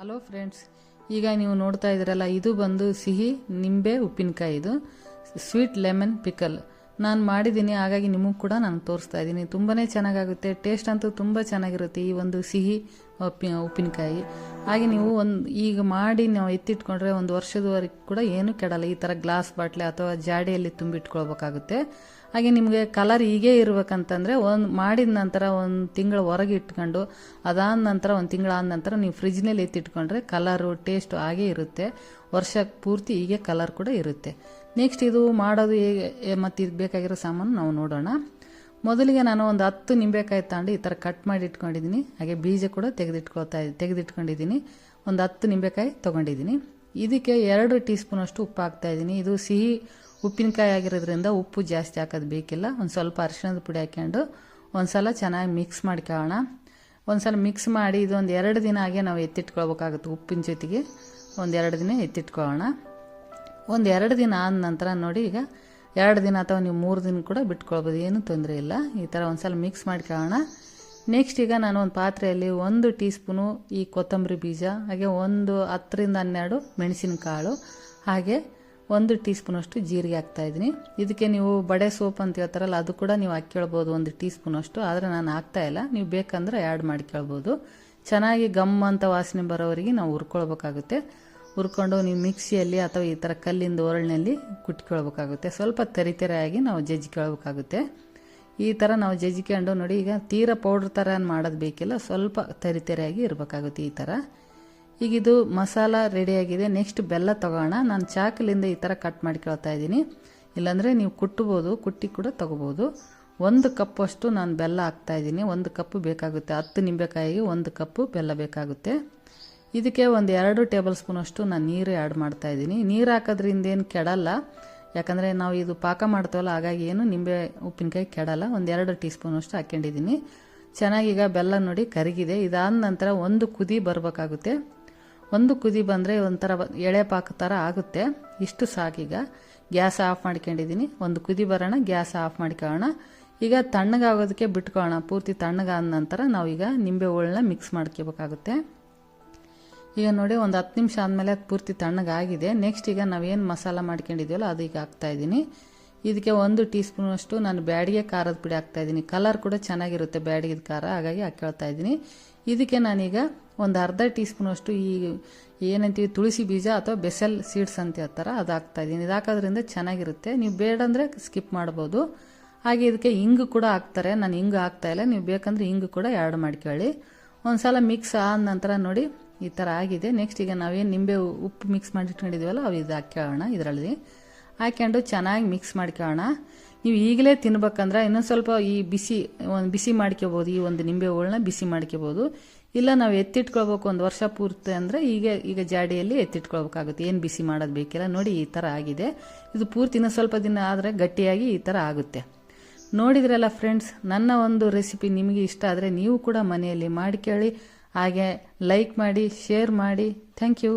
Hello friends, ಈಗ ನೀವು ನೋಡ್ತಾ ಇದ್ದೀರಲ್ಲ, ಇದು ಬಂದು ಸಿಹಿ ನಿಂಬೆ ಉಪ್ಪಿನಕಾಯಿ ಇದು. ಸ್ವೀಟ್ ಲೆಮನ್ ಪಿಕಲ್ ನಾನು ಮಾಡಿದ್ದೀನಿ, ಹಾಗಾಗಿ ನಿಮಗೂ ಕೂಡ ನಾನು ತೋರಿಸ್ತಾ ಇದ್ದೀನಿ. ತುಂಬಾ ಚೆನ್ನಾಗಾಗುತ್ತೆ ಟೇಸ್ಟ್ ಅಂತೂ ತುಂಬ ಚೆನ್ನಾಗಿರುತ್ತೆ ಈ ಒಂದು ಸಿಹಿ ಉಪ್ಪಿ ಉಪ್ಪಿನಕಾಯಿ. ಹಾಗೆ ನೀವು ಒಂದು, ಈಗ ಮಾಡಿ ನಾವು ಎತ್ತಿಟ್ಕೊಂಡ್ರೆ ಒಂದು ವರ್ಷದವರೆಗೆ ಕೂಡ ಏನೂ ಕೆಡಲ್ಲ. ಈ ಥರ ಗ್ಲಾಸ್ ಬಾಟ್ಲೆ ಅಥವಾ ಜಾಡಿಯಲ್ಲಿ ತುಂಬಿಟ್ಕೊಳ್ಬೇಕಾಗುತ್ತೆ. ಹಾಗೆ ನಿಮಗೆ ಕಲರ್ ಹೀಗೆ ಇರಬೇಕಂತಂದರೆ ಒಂದು ಮಾಡಿದ ನಂತರ ಒಂದು ತಿಂಗಳು ಹೊರಗೆ ಇಟ್ಕೊಂಡು, ಅದಾದ ನಂತರ ಒಂದು ತಿಂಗಳಾದ ನಂತರ ನೀವು ಫ್ರಿಜ್ನಲ್ಲಿ ಎತ್ತಿಟ್ಕೊಂಡ್ರೆ ಕಲರು ಟೇಸ್ಟು ಹಾಗೆ ಇರುತ್ತೆ. ವರ್ಷ ಪೂರ್ತಿ ಹೀಗೆ ಕಲರ್ ಕೂಡ ಇರುತ್ತೆ. ನೆಕ್ಸ್ಟ್ ಇದು ಮಾಡೋದು ಹೇಗೆ, ಮತ್ತು ಇದು ಬೇಕಾಗಿರೋ ಸಾಮಾನು ನಾವು ನೋಡೋಣ. ಮೊದಲಿಗೆ ನಾನು ಒಂದು ಹತ್ತು ನಿಂಬೆಕಾಯಿ ತಗೊಂಡು ಈ ಥರ ಕಟ್ ಮಾಡಿ ಇಟ್ಕೊಂಡಿದ್ದೀನಿ. ಹಾಗೆ ಬೀಜ ಕೂಡ ತೆಗೆದಿಟ್ಕೊಳ್ತಾ ತೆಗೆದಿಟ್ಕೊಂಡಿದ್ದೀನಿ. ಒಂದು ಹತ್ತು ನಿಂಬೆಕಾಯಿ ತೊಗೊಂಡಿದ್ದೀನಿ. ಇದಕ್ಕೆ ಎರಡು ಟೀ ಸ್ಪೂನಷ್ಟು ಉಪ್ಪು ಹಾಕ್ತಾ ಇದ್ದೀನಿ. ಇದು ಸಿಹಿ ಉಪ್ಪಿನಕಾಯಿ ಆಗಿರೋದ್ರಿಂದ ಉಪ್ಪು ಜಾಸ್ತಿ ಹಾಕೋದು ಬೇಕಿಲ್ಲ. ಒಂದು ಸ್ವಲ್ಪ ಅರಿಶಿಣದ ಪುಡಿ ಹಾಕ್ಕೊಂಡು ಒಂದು ಸಲ ಚೆನ್ನಾಗಿ ಮಿಕ್ಸ್ ಮಾಡ್ಕೊಳ್ಳೋಣ. ಒಂದು ಸಲ ಮಿಕ್ಸ್ ಮಾಡಿ ಇದೊಂದು ಎರಡು ದಿನ ಹಾಗೆ ನಾವು ಎತ್ತಿಟ್ಕೊಳ್ಬೇಕಾಗುತ್ತೆ ಉಪ್ಪಿನ ಜೊತೆಗೆ. ಒಂದು ಎರಡು ದಿನ ಎತ್ತಿಟ್ಕೊಳ್ಳೋಣ. ಒಂದು ಎರಡು ದಿನ ಆದ ನಂತರ ನೋಡಿ ಈಗ ಎರಡು ದಿನ ಅಥವಾ ನೀವು ಮೂರು ದಿನ ಕೂಡ ಬಿಟ್ಕೊಳ್ಬೋದು, ಏನೂ ತೊಂದರೆ ಇಲ್ಲ. ಈ ಥರ ಒಂದು ಸಲ ಮಿಕ್ಸ್ ಮಾಡ್ಕೊಳ್ಳೋಣ ನೆಕ್ಸ್ಟ್ ಈಗ ನಾನು ಒಂದು ಪಾತ್ರೆಯಲ್ಲಿ ಒಂದು ಟೀ ಸ್ಪೂನು ಈ ಕೊತ್ತಂಬರಿ ಬೀಜ, ಹಾಗೆ ಒಂದು ಹತ್ತರಿಂದ ಹನ್ನೆರಡು ಮೆಣಸಿನಕಾಳು, ಹಾಗೆ ಒಂದು ಟೀ ಸ್ಪೂನಷ್ಟು ಜೀರಿಗೆ ಹಾಕ್ತಾಯಿದ್ದೀನಿ ಇದಕ್ಕೆ ನೀವು ಬಡೆ ಸೋಪ್ ಅಂತ ಹೇಳ್ತಾರಲ್ಲ, ಅದು ಕೂಡ ನೀವು ಹಾಕ್ಕೊಳ್ಬೋದು ಒಂದು ಟೀ ಸ್ಪೂನಷ್ಟು ಆದರೆ ನಾನು ಹಾಕ್ತಾ ಇಲ್ಲ. ನೀವು ಬೇಕಂದ್ರೆ ಆ್ಯಡ್ ಮಾಡ್ಕೊಳ್ಬೋದು ಚೆನ್ನಾಗಿ ಗಮ್ ಅಂತ ವಾಸನೆ ಬರೋವರೆಗೆ ನಾವು ಹುರ್ಕೊಳ್ಬೇಕಾಗುತ್ತೆ. ಹುರ್ಕೊಂಡು ನೀವು ಮಿಕ್ಸಿಯಲ್ಲಿ ಅಥವಾ ಈ ಥರ ಕಲ್ಲಿಂದ ಒರಳಿನಲ್ಲಿ ಕುಟ್ಕೊಳ್ಬೇಕಾಗುತ್ತೆ. ಸ್ವಲ್ಪ ತರಿತರಿಯಾಗಿ ನಾವು ಜಜ್ಜಿಕೊಳ್ಬೇಕಾಗುತ್ತೆ. ಈ ಥರ ನಾವು ಜಜ್ಜಿಕೊಂಡು ನೋಡಿ, ಈಗ ತೀರ ಪೌಡ್ರ್ ಥರ ಮಾಡೋದು ಬೇಕಿಲ್ಲ, ಸ್ವಲ್ಪ ತರಿತರಿಯಾಗಿ ಇರಬೇಕಾಗುತ್ತೆ ಈ ಥರ ಈಗ ಇದು ಮಸಾಲ ರೆಡಿಯಾಗಿದೆ ನೆಕ್ಸ್ಟ್ ಬೆಲ್ಲ ತಗೋಣ. ನಾನು ಚಾಕಲಿಂದ ಈ ಥರ ಕಟ್ ಮಾಡ್ಕೊಳ್ತಾ ಇದ್ದೀನಿ. ಇಲ್ಲಾಂದರೆ ನೀವು ಕುಟ್ಟಬೋದು ಕುಟ್ಟಿ ಕೂಡ ತೊಗೋಬೋದು. ಒಂದು ಕಪ್ಪಷ್ಟು ನಾನು ಬೆಲ್ಲ ಹಾಕ್ತಾಯಿದ್ದೀನಿ ಒಂದು ಕಪ್ಪು ಬೇಕಾಗುತ್ತೆ. ಹತ್ತು ನಿಂಬೆಕಾಯಿಗೆ ಒಂದು ಕಪ್ಪು ಬೆಲ್ಲ ಬೇಕಾಗುತ್ತೆ. ಇದಕ್ಕೆ ಒಂದು ಎರಡು ಟೇಬಲ್ ಸ್ಪೂನಷ್ಟು ನಾನು ನೀರು ಆ್ಯಡ್ ಮಾಡ್ತಾ ಇದ್ದೀನಿ. ನೀರು ಹಾಕೋದ್ರಿಂದ ಏನು ಕೆಡಲ್ಲ. ಯಾಕಂದರೆ ನಾವು ಇದು ಪಾಕ ಮಾಡ್ತೇವಲ್ಲ, ಹಾಗಾಗಿ ಏನು ನಿಂಬೆ ಉಪ್ಪಿನಕಾಯಿ ಕೆಡಲ್ಲ. ಒಂದು ಎರಡು ಟೀ ಸ್ಪೂನಷ್ಟು ಹಾಕ್ಕೊಂಡಿದ್ದೀನಿ ಚೆನ್ನಾಗಿ ಈಗ ಬೆಲ್ಲ ನೋಡಿ ಕರಗಿದೆ. ಇದಾದ ನಂತರ ಒಂದು ಕುದಿ ಬರಬೇಕಾಗುತ್ತೆ. ಒಂದು ಕುದಿ ಬಂದರೆ ಒಂಥರ ಎಳೆ ಪಾಕ ಥರ ಆಗುತ್ತೆ. ಇಷ್ಟು ಸಾಕೀಗ ಗ್ಯಾಸ್ ಆಫ್ ಮಾಡ್ಕೊಂಡಿದ್ದೀನಿ. ಒಂದು ಕುದಿ ಬರೋಣ, ಗ್ಯಾಸ್ ಆಫ್ ಮಾಡ್ಕೊಳ್ಳೋಣ. ಈಗ ತಣ್ಣಗಾಗೋದಕ್ಕೆ ಬಿಟ್ಕೊಳ್ಳೋಣ. ಪೂರ್ತಿ ತಣ್ಣಗಾದ ನಂತರ ನಾವೀಗ ನಿಂಬೆ ಹೋಳನ್ನ ಮಿಕ್ಸ್ ಮಾಡ್ಕೋಬೇಕಾಗುತ್ತೆ. ಈಗ ನೋಡಿ ಒಂದು ಹತ್ತು ನಿಮಿಷ ಆದಮೇಲೆ ಅದು ಪೂರ್ತಿ ತಣ್ಣಗಾಗಿದೆ. ನೆಕ್ಸ್ಟ್ ಈಗ ನಾವೇನು ಮಸಾಲ ಮಾಡ್ಕೊಂಡಿದ್ದೀವಲ್ಲ ಅದು ಈಗ ಹಾಕ್ತಾ ಇದ್ದೀನಿ. ಇದಕ್ಕೆ ಒಂದು ಟೀ ಸ್ಪೂನಷ್ಟು ನಾನು ಬ್ಯಾಡಿಗೆ ಖಾರದ ಪುಡಿ ಹಾಕ್ತಾ ಇದ್ದೀನಿ. ಕಲರ್ ಕೂಡ ಚೆನ್ನಾಗಿರುತ್ತೆ ಬ್ಯಾಡಿಗೆದ ಖಾರ, ಹಾಗಾಗಿ ಹಾಕೇಳ್ತಾ ಇದ್ದೀನಿ. ಇದಕ್ಕೆ ನಾನೀಗ ಒಂದು ಅರ್ಧ ಟೀ ಸ್ಪೂನಷ್ಟು ಈ ಏನಂತೀವಿ, ತುಳಸಿ ಬೀಜ ಅಥವಾ ಬೆಸಲ್ ಸೀಡ್ಸ್ ಅಂತ ಹೇಳ್ತಾರೆ ಅದು ಹಾಕ್ತಾ ಇದ್ದೀನಿ. ಇದು ಹಾಕೋದ್ರಿಂದ ಚೆನ್ನಾಗಿರುತ್ತೆ. ನೀವು ಬೇಡ ಅಂದರೆ ಸ್ಕಿಪ್ ಮಾಡ್ಬೋದು. ಹಾಗೆ ಇದಕ್ಕೆ ಹಿಂಗು ಕೂಡ ಹಾಕ್ತಾರೆ. ನಾನು ಹಿಂಗು ಹಾಕ್ತಾ ಇಲ್ಲ. ನೀವು ಬೇಕಂದರೆ ಹಿಂಗು ಕೂಡ ಆ್ಯಡ್ ಮಾಡ್ಕೊಳ್ಳಿ. ಒಂದು ಸಲ ಮಿಕ್ಸ್ ಆದ ನಂತರ ನೋಡಿ ಈ ಥರ ಆಗಿದೆ. ನೆಕ್ಸ್ಟ್ ಈಗ ನಾವೇನು ನಿಂಬೆ ಉಪ್ಪು ಮಿಕ್ಸ್ ಮಾಡಿ ಇಟ್ಕೊಂಡಿದ್ದೀವಲ್ಲ ಅವು ಇದು ಹಾಕ್ಕೊಳ್ಳೋಣ ಇದರಲ್ಲಿ. ಹಾಕ್ಕೊಂಡು ಚೆನ್ನಾಗಿ ಮಿಕ್ಸ್ ಮಾಡ್ಕೊಳ್ಳೋಣ ನೀವು ಈಗಲೇ ತಿನ್ಬೇಕಂದ್ರೆ ಇನ್ನೊಂದು ಸ್ವಲ್ಪ ಈ ಬಿಸಿ, ಒಂದು ಬಿಸಿ ಮಾಡ್ಕೋಬೋದು ಈ ಒಂದು ನಿಂಬೆ ಹೋಳನ್ನ ಬಿಸಿ ಮಾಡ್ಕೋಬೋದು ಇಲ್ಲ ನಾವು ಎತ್ತಿಟ್ಕೊಳ್ಬೇಕು ಒಂದು ವರ್ಷ ಪೂರ್ತಿ ಅಂದರೆ ಈಗ ಈಗ ಜಾಡಿಯಲ್ಲಿ ಎತ್ತಿಟ್ಕೊಳ್ಬೇಕಾಗುತ್ತೆ. ಏನು ಬಿಸಿ ಮಾಡೋದು ಬೇಕಿಲ್ಲ. ನೋಡಿ ಈ ಥರ ಆಗಿದೆ. ಇದು ಪೂರ್ತಿ ಇನ್ನೊಂದು ಸ್ವಲ್ಪ ದಿನ ಆದರೆ ಗಟ್ಟಿಯಾಗಿ ಈ ಥರ ಆಗುತ್ತೆ. ನೋಡಿದ್ರಲ್ಲ ಫ್ರೆಂಡ್ಸ್ ನನ್ನ ಒಂದು ರೆಸಿಪಿ ನಿಮಗೆ ಇಷ್ಟ ಆದರೆ ನೀವು ಕೂಡ ಮನೆಯಲ್ಲಿ ಮಾಡ್ಕೊಳ್ಳಿ ಹಾಗೆ ಲೈಕ್ ಮಾಡಿ ಶೇರ್ ಮಾಡಿ. Thank you